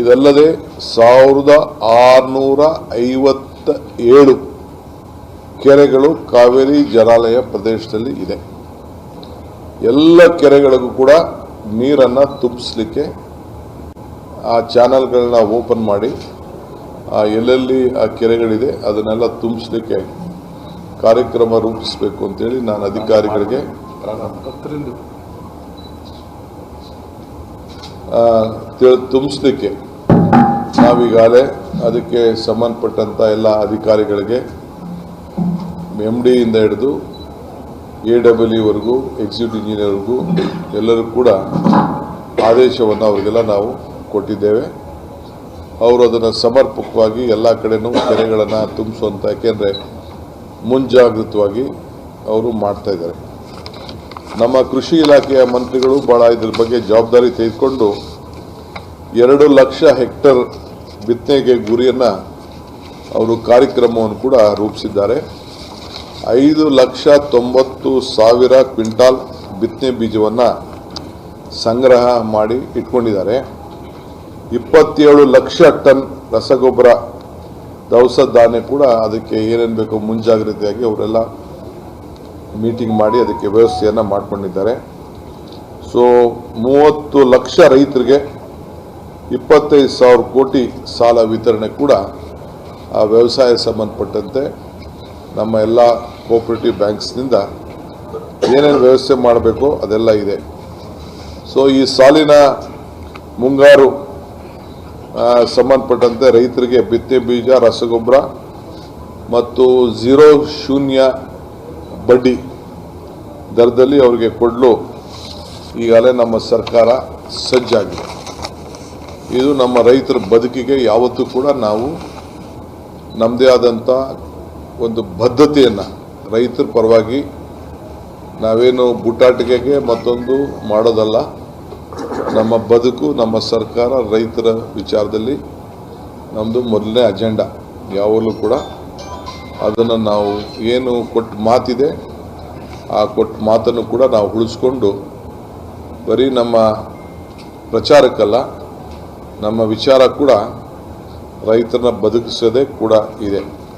ಇದಲ್ಲದೆ ಸಾವಿರದ ಆರುನೂರ ಐವತ್ತ ಏಳು ಕೆರೆಗಳು ಕಾವೇರಿ ಜಲಾಲಯ ಪ್ರದೇಶದಲ್ಲಿ ಇದೆ. ಎಲ್ಲ ಕೆರೆಗಳಿಗೂ ಕೂಡ ನೀರನ್ನು ತುಂಬಿಸ್ಲಿಕ್ಕೆ ಆ ಚಾನಲ್ಗಳನ್ನ ಓಪನ್ ಮಾಡಿ, ಆ ಎಲ್ಲೆಲ್ಲಿ ಆ ಕೆರೆಗಳಿದೆ ಅದನ್ನೆಲ್ಲ ತುಂಬಿಸ್ಲಿಕ್ಕೆ ಕಾರ್ಯಕ್ರಮ ರೂಪಿಸಬೇಕು ಅಂತೇಳಿ ನಾನು ಅಧಿಕಾರಿಗಳಿಗೆ ತುಂಬಿಸ್ಲಿಕ್ಕೆ. ನಾವೀಗಾಗಲೇ ಅದಕ್ಕೆ ಸಂಬಂಧಪಟ್ಟಂಥ ಎಲ್ಲ ಅಧಿಕಾರಿಗಳಿಗೆ ಎಂ ಡಿಯಿಂದ ಹಿಡಿದು ಎ ಡಬ್ಲ್ಯೂ ವರೆಗೂ ಎಕ್ಸಿಕ್ಯೂಟಿವ್ ಇಂಜಿನಿಯರ್ವರೆಗೂ ಎಲ್ಲರೂ ಕೂಡ ಆದೇಶವನ್ನು ಅವರಿಗೆಲ್ಲ ನಾವು ಕೊಟ್ಟಿದ್ದೇವೆ. ಅವರು ಅದನ್ನು ಸಮರ್ಪಕವಾಗಿ ಎಲ್ಲ ಕಡೆನೂ ಕೆರೆಗಳನ್ನು ತುಂಬಿಸುವಂಥ ಯಾಕೆಂದರೆ ಮುಂಜಾಗೃತವಾಗಿ ಅವರು ಮಾಡ್ತಾಯಿದ್ದಾರೆ ನಮ್ಮ ಕೃಷಿ ಇಲಾಖೆಯ ಮಂತ್ರಿಗಳು ಭಾಳ ಇದ್ರ ಬಗ್ಗೆ ಜವಾಬ್ದಾರಿ ತೆಗೆದುಕೊಂಡು ಎರಡು ಲಕ್ಷ ಹೆಕ್ಟರ್ ಬಿತ್ತನೆಗೆ ಗುರಿಯನ್ನು ಅವರು ಕಾರ್ಯಕ್ರಮವನ್ನು ಕೂಡ ರೂಪಿಸಿದ್ದಾರೆ. ಐದು ಲಕ್ಷ ತೊಂಬತ್ತು ಸಾವಿರ ಕ್ವಿಂಟಾಲ್ ಬಿತ್ತನೆ ಬೀಜವನ್ನು ಸಂಗ್ರಹ ಮಾಡಿ ಇಟ್ಕೊಂಡಿದ್ದಾರೆ. ಇಪ್ಪತ್ತೇಳು ಲಕ್ಷ ಟನ್ ರಸಗೊಬ್ಬರ ದವಸ ಧಾನ್ಯ ಕೂಡ ಅದಕ್ಕೆ ಏನೇನು ಬೇಕೋ ಮುಂಜಾಗ್ರತೆಯಾಗಿ ಅವರೆಲ್ಲ ಮೀಟಿಂಗ್ ಮಾಡಿ ಅದಕ್ಕೆ ವ್ಯವಸ್ಥೆಯನ್ನು ಮಾಡ್ಕೊಂಡಿದ್ದಾರೆ. ಸೊ ಮೂವತ್ತು ಲಕ್ಷ ರೈತರಿಗೆ ಇಪ್ಪತ್ತೈದು ಸಾವಿರ ಕೋಟಿ ಸಾಲ ವಿತರಣೆ ಕೂಡ ಆ ವ್ಯವಸಾಯ ಸಂಬಂಧಪಟ್ಟಂತೆ ನಮ್ಮ ಎಲ್ಲ ಕೋಆಪರೇಟಿವ್ ಬ್ಯಾಂಕ್ಸ್ನಿಂದ ಏನೇನು ವ್ಯವಸ್ಥೆ ಮಾಡಬೇಕು ಅದೆಲ್ಲ ಇದೆ. ಸೊ ಈ ಸಾಲಿನ ಮುಂಗಾರು ಸಂಬಂಧಪಟ್ಟಂತೆ ರೈತರಿಗೆ ಬಿತ್ತನೆ ಬೀಜ, ರಸಗೊಬ್ಬರ ಮತ್ತು ಝೀರೋ ಶೂನ್ಯ ಬಡ್ಡಿ ದರದಲ್ಲಿ ಅವರಿಗೆ ಕೊಡಲು ಈಗಾಗಲೇ ನಮ್ಮ ಸರ್ಕಾರ ಸಜ್ಜಾಗಿದೆ. ಇದು ನಮ್ಮ ರೈತರ ಬದುಕಿಗೆ ಯಾವತ್ತೂ ಕೂಡ ನಾವು ನಮ್ಮದೇ ಆದಂಥ ಒಂದು ಬದ್ಧತೆಯನ್ನು ರೈತರ ಪರವಾಗಿ ನಾವೇನು ಬುಟಾಟಿಕೆಗೆ ಮತ್ತೊಂದು ಮಾಡೋದಲ್ಲ, ನಮ್ಮ ಬದುಕು, ನಮ್ಮ ಸರ್ಕಾರ ರೈತರ ವಿಚಾರದಲ್ಲಿ ನಮ್ಮದು ಮೊದಲನೇ ಅಜೆಂಡಾ. ಯಾವಾಗಲೂ ಕೂಡ ಅದನ್ನು ನಾವು ಏನು ಕೊಟ್ಟ ಮಾತಿದೆ, ಆ ಕೊಟ್ಟ ಮಾತನ್ನು ಕೂಡ ನಾವು ಉಳಿಸ್ಕೊಂಡು ಬರೀ ನಮ್ಮ ಪ್ರಚಾರಕ್ಕಲ್ಲ ನಮ್ಮ ವಿಚಾರ ಕೂಡ ರೈತರನ್ನ ಬದುಕಿಸೋದೇ ಕೂಡ ಇದೆ.